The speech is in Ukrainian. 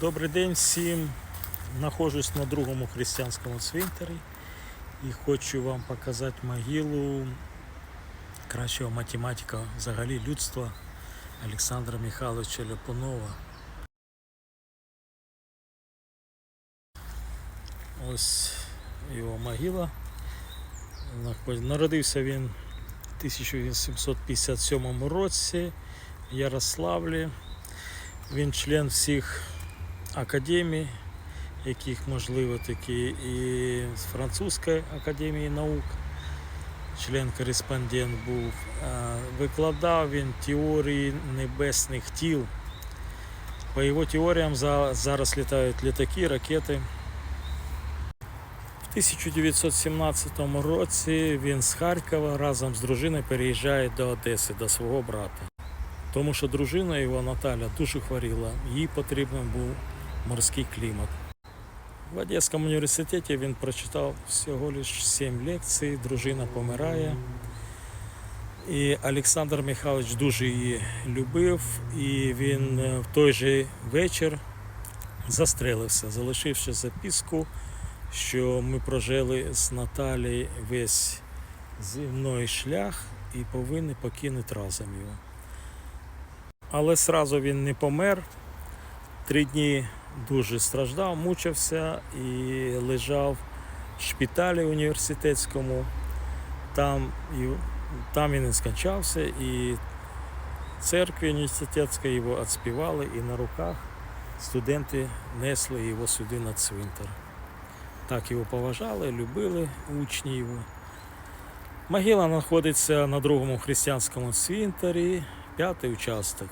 Добрий день всім. Нахожусь на другому християнському цвинтарі і хочу вам показати могилу кращого математика взагалі людства Олександра Михайловича Ляпунова. Ось його могила. Народився він в 1757 році в Ярославлі. Він член всіх академій, яких можливо такі і з Французької академії наук. Член-кореспондент був. Е, Викладав він теорії небесних тіл. По його теоріям зараз літають літаки, ракети. В 1917 році він з Харкова разом з дружиною переїжджає до Одеси, до свого брата. Тому що дружина його Наталя дуже хворіла, їй потрібен був морський клімат. В Одеському університеті він прочитав всього лише 7 лекцій, дружина помирає. І Олександр Михайлович дуже її любив, і він е, в той же вечір застрелився, залишивши записку, що ми прожили з Наталією весь земний шлях і повинні покинути разом його. Але сразу він не помер. Три дні дуже страждав, мучився і лежав в шпиталі університетському. Там, і, там він і скончався, і церкві університетській його відспівали, і на руках студенти несли його сюди на цвинтар. Так його поважали, любили учні його. Могила знаходиться на другому християнському цвинтарі, п'ятий участок.